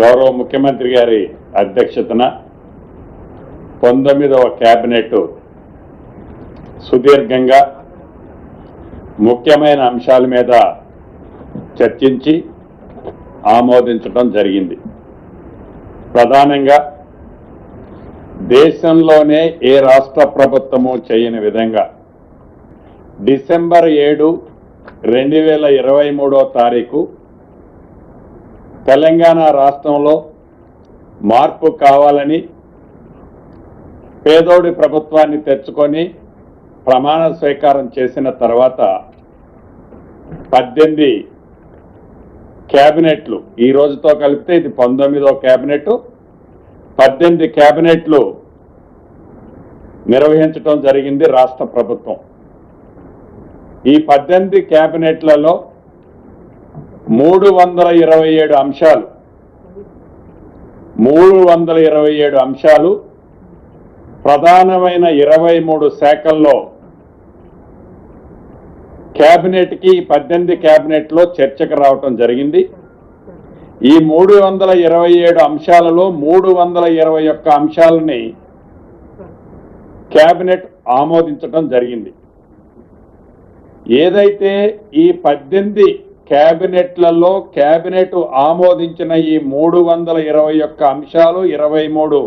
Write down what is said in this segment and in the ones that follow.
గౌరవ ముఖ్యమంత్రి గారి అధ్యక్షతన పంతొమ్మిదవ క్యాబినెట్ సుదీర్ఘంగా ముఖ్యమైన అంశాల మీద చర్చించి ఆమోదించడం జరిగింది. ప్రధానంగా దేశంలోనే ఏ రాష్ట్ర ప్రభుత్వము చేయని విధంగా డిసెంబర్ ఏడు రెండు వేల ఇరవై మూడో తారీఖు తెలంగాణ రాష్ట్రంలో మార్పు కావాలని పేదోడి ప్రభుత్వాన్ని తెచ్చుకొని ప్రమాణ స్వీకారం చేసిన తర్వాత పద్దెనిమిది క్యాబినెట్లు ఈ రోజుతో కలిపితే ఇది పంతొమ్మిదో క్యాబినెట్ పద్దెనిమిది క్యాబినెట్లు నిర్వహించడం జరిగింది రాష్ట్ర ప్రభుత్వం. ఈ పద్దెనిమిది క్యాబినెట్లలో మూడు వందల ఇరవై ఏడు అంశాలు. మూడు వందల ఇరవై ఏడు అంశాలు ప్రధానమైన ఇరవై మూడు శాఖల్లో క్యాబినెట్కి పద్దెనిమిది క్యాబినెట్లో చర్చకు రావటం జరిగింది. ఈ మూడు వందల ఇరవై ఏడు అంశాలలో మూడు వందల ఇరవై ఒక్క అంశాలని క్యాబినెట్ ఆమోదించడం జరిగింది. ఏదైతే ఈ పద్దెనిమిది క్యాబినెట్లలో క్యాబినెట్ ఆమోదించిన ఈ మూడు వందల ఇరవై ఒక్క అంశాలు ఇరవై మూడు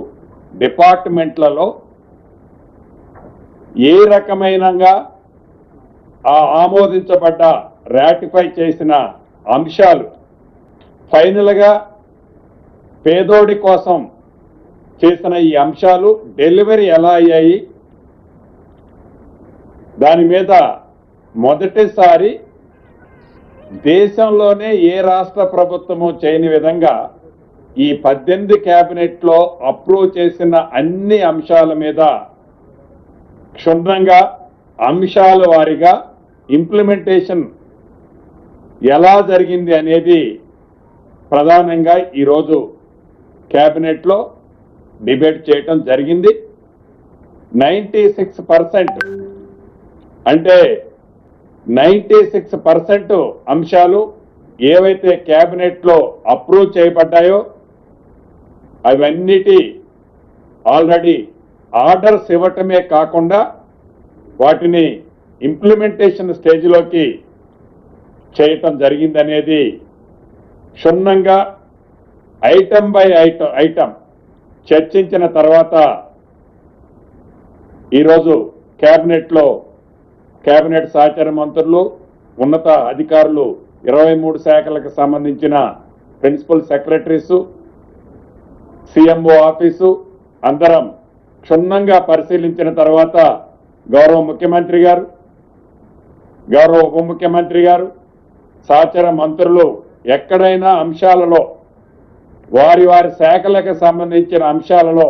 డిపార్ట్మెంట్లలో ఏ రకమైనగా ఆ ఆమోదించబడ్డ రాటిఫై చేసిన అంశాలు ఫైనల్గా పేదోడి కోసం చేసిన ఈ అంశాలు డెలివరీ ఎలా అయ్యాయి? దాని మీద మొదటిసారి దేశంలోనే ఏ రాష్ట్ర ప్రభుత్వము చేయని విధంగా ఈ పద్దెనిమిది క్యాబినెట్లో అప్రూవ్ చేసిన అన్ని అంశాల మీద క్షుణ్ణంగా అంశాల వారీగా ఇంప్లిమెంటేషన్ ఎలా జరిగింది అనేది ప్రధానంగా ఈరోజు క్యాబినెట్లో డిబేట్ చేయటం జరిగింది. నైంటీ సిక్స్ పర్సెంట్ అంటే నైంటీ సిక్స్ పర్సెంట్ అంశాలు ఏవైతే క్యాబినెట్లో అప్రూవ్ చేయబడ్డాయో అవన్నిటి ఆల్రెడీ ఆర్డర్స్ ఇవ్వటమే కాకుండా వాటిని ఇంప్లిమెంటేషన్ స్టేజ్లోకి చేయటం జరిగిందనేది క్షుణ్ణంగా ఐటమ్ బై ఐటమ్ ఐటమ్ చర్చించిన తర్వాత ఈరోజు క్యాబినెట్లో కేబినెట్ సహచార మంత్రులు ఉన్నత అధికారులు ఇరవై మూడు శాఖలకు సంబంధించిన ప్రిన్సిపల్ సెక్రటరీసు సిఎంఓ ఆఫీసు అందరం క్షుణ్ణంగా పరిశీలించిన తర్వాత గౌరవ ముఖ్యమంత్రి గారు గౌరవ ఉప ముఖ్యమంత్రి గారు సహచర మంత్రులు ఎక్కడైనా అంశాలలో వారి వారి శాఖలకు సంబంధించిన అంశాలలో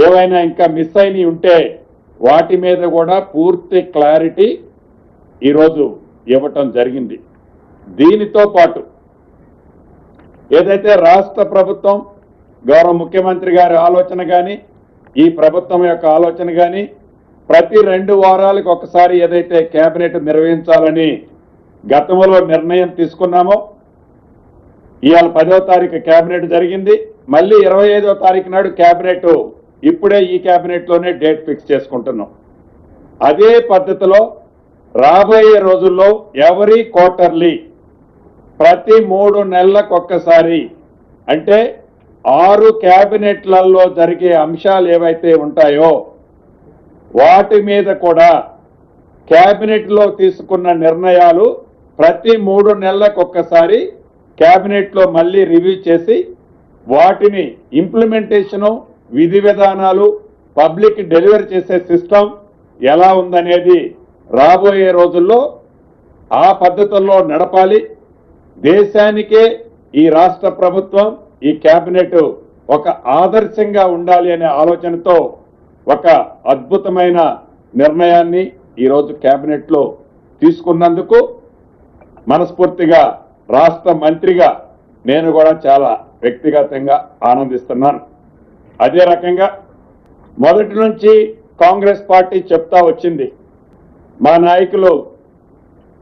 ఏవైనా ఇంకా మిస్ అయినవి ఉంటే వాటి మీద కూడా పూర్తి క్లారిటీ ఈరోజు ఇవ్వటం జరిగింది. దీనితో పాటు ఏదైతే రాష్ట్ర ప్రభుత్వం గౌరవ ముఖ్యమంత్రి గారి ఆలోచన కానీ ఈ ప్రభుత్వం యొక్క ఆలోచన కానీ ప్రతి రెండు వారాలకు ఒకసారి ఏదైతే కేబినెట్ నిర్వహించాలని గతంలో నిర్ణయం తీసుకున్నామో ఇవాళ పదో తారీఖు కేబినెట్ జరిగింది. మళ్ళీ ఇరవై ఐదో తారీఖు నాడు కేబినెట్ ఇప్పుడే ఈ క్యాబినెట్లోనే డేట్ ఫిక్స్ చేసుకుంటున్నాం. అదే పద్ధతిలో రాబోయే రోజుల్లో ఎవరీ క్వార్టర్లీ ప్రతి మూడు నెలలకు ఒక్కసారి అంటే ఆరు క్యాబినెట్లలో జరిగే అంశాలు ఏవైతే ఉంటాయో వాటి మీద కూడా క్యాబినెట్లో తీసుకున్న నిర్ణయాలు ప్రతి మూడు నెలలకు ఒక్కసారి క్యాబినెట్లో మళ్ళీ రివ్యూ చేసి వాటిని ఇంప్లిమెంటేషను విధి విధానాలు పబ్లిక్ డెలివరీ చేసే సిస్టమ్ ఎలా ఉందనేది రాబోయే రోజుల్లో ఆ పద్ధతుల్లో నడపాలి. దేశానికే ఈ రాష్ట్ర ప్రభుత్వం ఈ కేబినెట్ ఒక ఆదర్శంగా ఉండాలి అనే ఆలోచనతో ఒక అద్భుతమైన నిర్ణయాన్ని ఈరోజు కేబినెట్లో తీసుకున్నందుకు మనస్ఫూర్తిగా రాష్ట్ర మంత్రిగా నేను కూడా చాలా వ్యక్తిగతంగా ఆనందిస్తున్నాను. అదే రకంగా మొదటి నుంచి కాంగ్రెస్ పార్టీ చెప్తా వచ్చింది. మా నాయకులు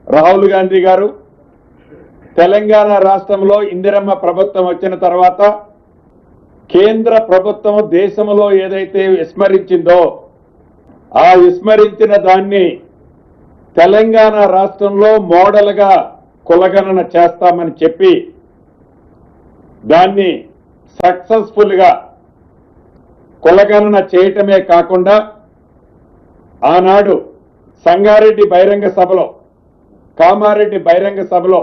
రాహుల్ గాంధీ గారు తెలంగాణ రాష్ట్రంలో ఇందిరమ్మ ప్రభుత్వం వచ్చిన తర్వాత కేంద్ర ప్రభుత్వం దేశంలో ఏదైతే విస్మరించిందో ఆ విస్మరించిన దాన్ని తెలంగాణ రాష్ట్రంలో మోడల్గా కులగణన చేస్తామని చెప్పి దాన్ని సక్సెస్ఫుల్గా కులగణన చేయటమే కాకుండా ఆనాడు సంగారెడ్డి బహిరంగ సభలో కామారెడ్డి బహిరంగ సభలో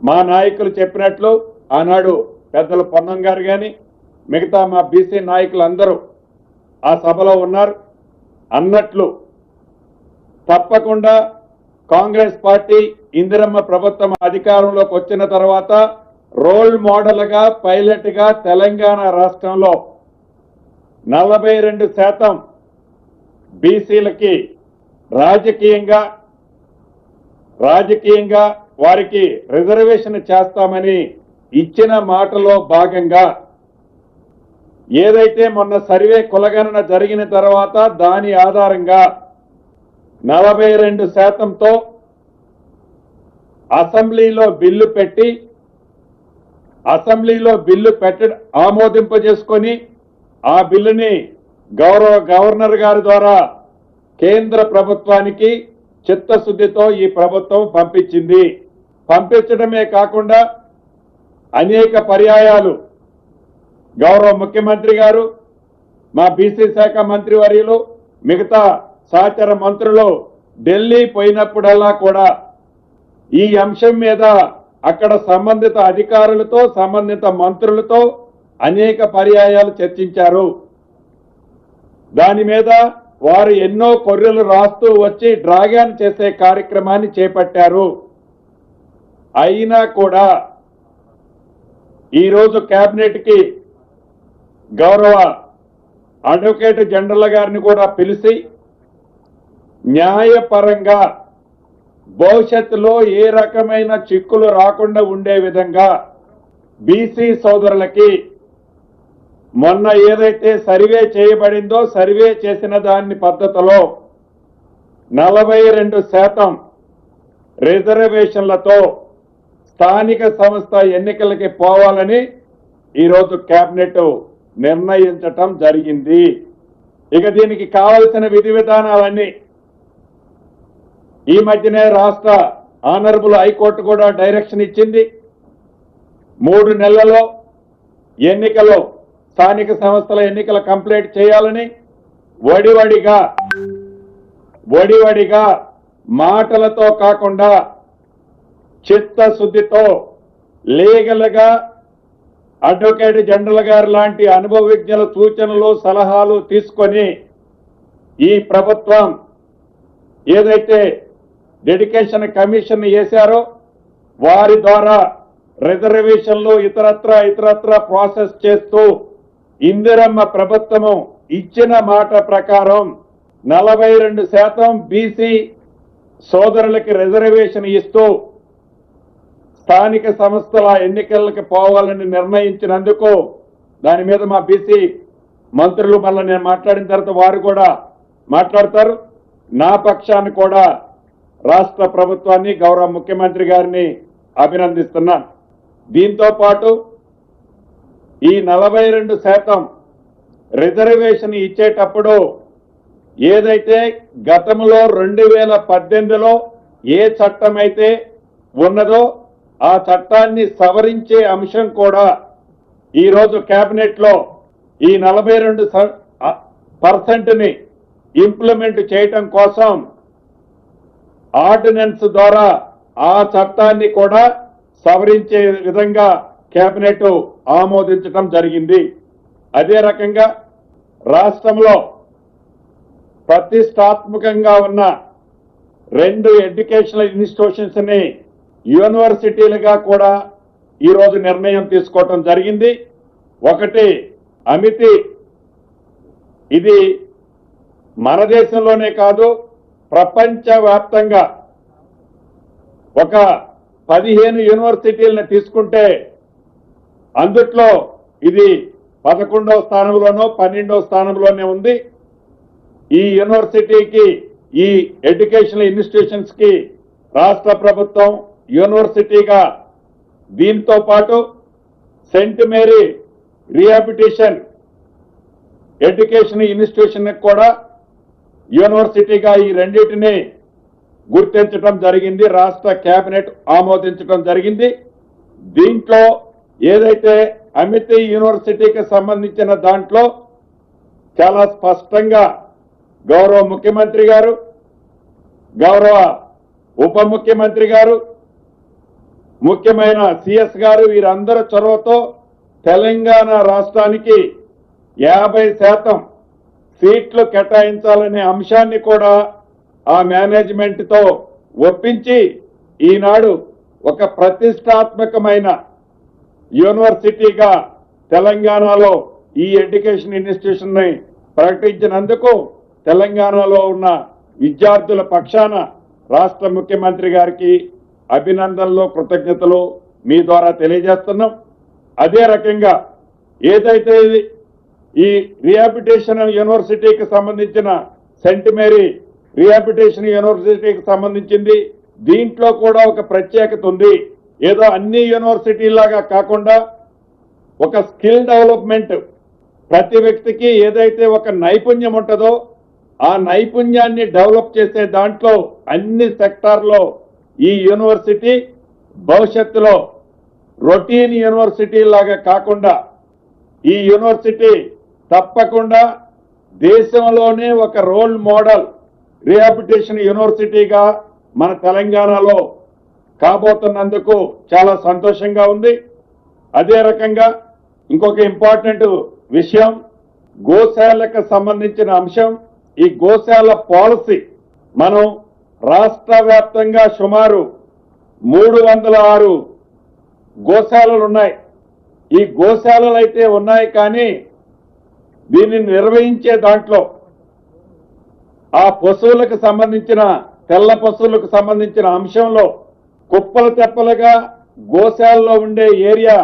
మా నాయకులు చెప్పినట్లు ఆనాడు పెద్దల పొన్నం గారు కానీ మిగతా మా బీసీ నాయకులందరూ ఆ సభలో ఉన్నారు. అన్నట్లు తప్పకుండా కాంగ్రెస్ పార్టీ ఇందిరమ్మ ప్రభుత్వం అధికారంలోకి వచ్చిన తర్వాత రోల్ మోడల్గా పైలట్గా తెలంగాణ రాష్ట్రంలో నలభై రెండు శాతం బీసీలకి రాజకీయంగా రాజకీయంగా వారికి రిజర్వేషన్ చేస్తామని ఇచ్చిన మాటలో భాగంగా ఏదైతే మొన్న సర్వే కులగణన జరిగిన తర్వాత దాని ఆధారంగా నలభై రెండు శాతంతో అసెంబ్లీలో బిల్లు పెట్టి అసెంబ్లీలో బిల్లు పెట్ట ఆమోదింపజేసుకొని ఆ బిల్లుని గౌరవ గవర్నర్ గారి ద్వారా కేంద్ర ప్రభుత్వానికి చిత్తశుద్ధితో ఈ ప్రభుత్వం పంపించింది. పంపించడమే కాకుండా అనేక పర్యాయాలు గౌరవ ముఖ్యమంత్రి గారు మా బీసీ శాఖ మంత్రి వర్యులు మిగతా సహచర మంత్రులు ఢిల్లీ పోయినప్పుడల్లా కూడా ఈ అంశం మీద అక్కడ సంబంధిత అధికారులతో సంబంధిత మంత్రులతో అనేక పర్యాయాలు చర్చించారు. దాని మీద వారు ఎన్నో కొర్రెలు రాస్తూ వచ్చి డ్రాగన్ చేసే కార్యక్రమాన్ని చేపట్టారు. అయినా కూడా ఈరోజు క్యాబినెట్కి గౌరవ అడ్వకేట్ జనరల్ గారిని కూడా పిలిచి న్యాయపరంగా భవిష్యత్తులో ఏ రకమైన చిక్కులు రాకుండా ఉండే విధంగా బీసీ సోదరులకి మొన్న ఏదైతే సర్వే చేయబడిందో సర్వే చేసిన దాని పద్ధతిలో నలభై రెండు శాతం రిజర్వేషన్లతో స్థానిక సంస్థ ఎన్నికలకి పోవాలని ఈరోజు కేబినెట్ నిర్ణయించటం జరిగింది. ఇక దీనికి కావలసిన విధి విధానాలన్నీ ఈ మధ్యనే రాష్ట్ర ఆనరబుల్ హైకోర్టు కూడా డైరెక్షన్ ఇచ్చింది. మూడు నెలల్లో ఎన్నికలు స్థానిక సంస్థల ఎన్నికల కంప్లీట్ చేయాలని వడివడిగా వడివడిగా మాటలతో కాకుండా చిత్తశుద్ధితో లీగల్గా అడ్వకేట్ జనరల్ గారు లాంటి అనుభవజ్ఞుల సూచనలు సలహాలు తీసుకొని ఈ ప్రభుత్వం ఏదైతే డెడికేషన్ కమిషన్ వేశారో వారి ద్వారా రిజర్వేషన్లు ఇతరత్ర ఇతరత్ర ప్రాసెస్ చేస్తూ ఇందిరమ్మ ప్రభుత్వము ఇచ్చిన మాట ప్రకారం నలభై రెండు శాతం బీసీ సోదరులకి రిజర్వేషన్ ఇస్తూ స్థానిక సంస్థల ఎన్నికలకు పోవాలని నిర్ణయించినందుకు దాని మీద మా బీసీ మంత్రులు మళ్ళీ నేను మాట్లాడిన తర్వాత వారు కూడా మాట్లాడతారు. నా పక్షాన్ని కూడా రాష్ట్ర ప్రభుత్వాన్ని గౌరవ ముఖ్యమంత్రి గారిని అభినందిస్తున్నాను. దీంతో పాటు ఈ నలభై రెండు శాతం రిజర్వేషన్ ఇచ్చేటప్పుడు ఏదైతే గతంలో రెండు వేల పద్దెనిమిదిలో ఏ చట్టం అయితే ఉన్నదో ఆ చట్టాన్ని సవరించే అంశం కూడా ఈరోజు క్యాబినెట్లో ఈ నలభై రెండు పర్సెంట్ని ఇంప్లిమెంట్ చేయటం కోసం ఆర్డినెన్స్ ద్వారా ఆ చట్టాన్ని కూడా సవరించే విధంగా కేబినెట్ ఆమోదించడం జరిగింది. అదే రకంగా రాష్ట్రంలో ప్రతిష్టాత్మకంగా ఉన్న రెండు ఎడ్యుకేషనల్ ఇన్స్టిట్యూషన్స్ని యూనివర్సిటీలుగా కూడా ఈరోజు నిర్ణయం తీసుకోవటం జరిగింది. ఒకటి అమితి. ఇది మన దేశంలోనే కాదు ప్రపంచవ్యాప్తంగా ఒక పదిహేను యూనివర్సిటీలను తీసుకుంటే అందుట్లో ఇది పదకొండవ స్థానంలోనో పన్నెండవ స్థానంలోనే ఉంది. ఈ యూనివర్సిటీకి ఈ ఎడ్యుకేషనల్ ఇన్స్టిట్యూషన్స్కి రాష్ట్ర ప్రభుత్వం యూనివర్సిటీగా దీంతో పాటు saint Mary rehabilitation education institution కూడా యూనివర్సిటీగా ఈ రెండింటిని గుర్తించడం జరిగింది రాష్ట్ర కేబినెట్ ఆమోదించడం జరిగింది. దీంట్లో ఏదైతే అమితి యూనివర్సిటీకి సంబంధించిన దాంట్లో చాలా స్పష్టంగా గౌరవ ముఖ్యమంత్రి గారు గౌరవ ఉప ముఖ్యమంత్రి గారు ముఖ్యమైన సిఎస్ గారు వీరందరి చొరవతో తెలంగాణ రాష్ట్రానికి యాభై శాతం సీట్లు కేటాయించాలనే అంశాన్ని కూడా ఆ మేనేజ్మెంట్తో ఒప్పించి ఈనాడు ఒక ప్రతిష్టాత్మకమైన యూనివర్సిటీగా తెలంగాణలో ఈ ఎడ్యుకేషన్ ఇన్స్టిట్యూషన్ని ప్రకటించినందుకు తెలంగాణలో ఉన్న విద్యార్థుల పక్షాన రాష్ట్ర ముఖ్యమంత్రి గారికి అభినందనలు కృతజ్ఞతలు మీ ద్వారా తెలియజేస్తున్నాం. అదే రకంగా ఏదైతే ఇది ఈ రిహాబిటేషన్ యూనివర్సిటీకి సంబంధించిన సెంట్ మేరీ రిహాబిటేషన్ యూనివర్సిటీకి సంబంధించింది దీంట్లో కూడా ఒక ప్రత్యేకత ఉంది. ఏదో అన్ని యూనివర్సిటీలాగా కాకుండా ఒక స్కిల్ డెవలప్మెంట్ ప్రతి వ్యక్తికి ఏదైతే ఒక నైపుణ్యం ఉంటుందో ఆ నైపుణ్యాన్ని డెవలప్ చేసే దాంట్లో అన్ని సెక్టార్లో ఈ యూనివర్సిటీ భవిష్యత్తులో రొటీన్ యూనివర్సిటీ లాగా కాకుండా ఈ యూనివర్సిటీ తప్పకుండా దేశంలోనే ఒక రోల్ మోడల్ రిహాబిటేషన్ యూనివర్సిటీగా మన తెలంగాణలో కాబోతున్నందుకు చాలా సంతోషంగా ఉంది. అదే రకంగా ఇంకొక ఇంపార్టెంట్ విషయం గోశాలకు సంబంధించిన అంశం ఈ గోశాల పాలసీ. మనం రాష్ట్ర వ్యాప్తంగా సుమారు మూడు వందల ఆరు గోశాలలు ఉన్నాయి ఈ గోశాలలు అయితే ఉన్నాయి కానీ దీన్ని నిర్వహించే దాంట్లో ఆ పశువులకు సంబంధించిన తెల్ల పశువులకు సంబంధించిన అంశంలో కుప్పలు తెప్పలుగా గోశాలలో ఉండే ఏరియా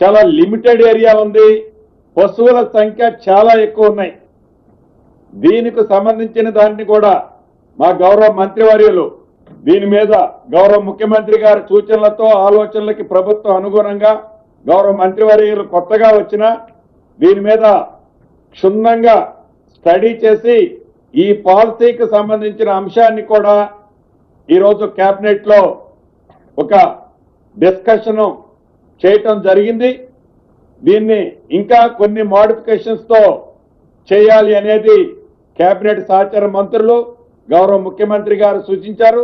చాలా లిమిటెడ్ ఏరియా ఉంది. పశువుల సంఖ్య చాలా ఎక్కువ ఉన్నాయి. దీనికి సంబంధించిన దాన్ని కూడా మా గౌరవ మంత్రివర్యులు దీని మీద గౌరవ ముఖ్యమంత్రి గారి సూచనలతో ఆలోచనలకి ప్రభుత్వం అనుగుణంగా గౌరవ మంత్రివర్యులు కొత్తగా వచ్చిన దీని మీద క్షుణ్ణంగా స్టడీ చేసి ఈ పాలసీకి సంబంధించిన అంశాన్ని కూడా ఈరోజు కేబినెట్లో ఒక డిస్కషన్ చేయటం జరిగింది. దీన్ని ఇంకా కొన్ని మోడిఫికేషన్స్తో చేయాలి అనేది కేబినెట్ సహచార మంత్రులు గౌరవ ముఖ్యమంత్రి గారు సూచించారు.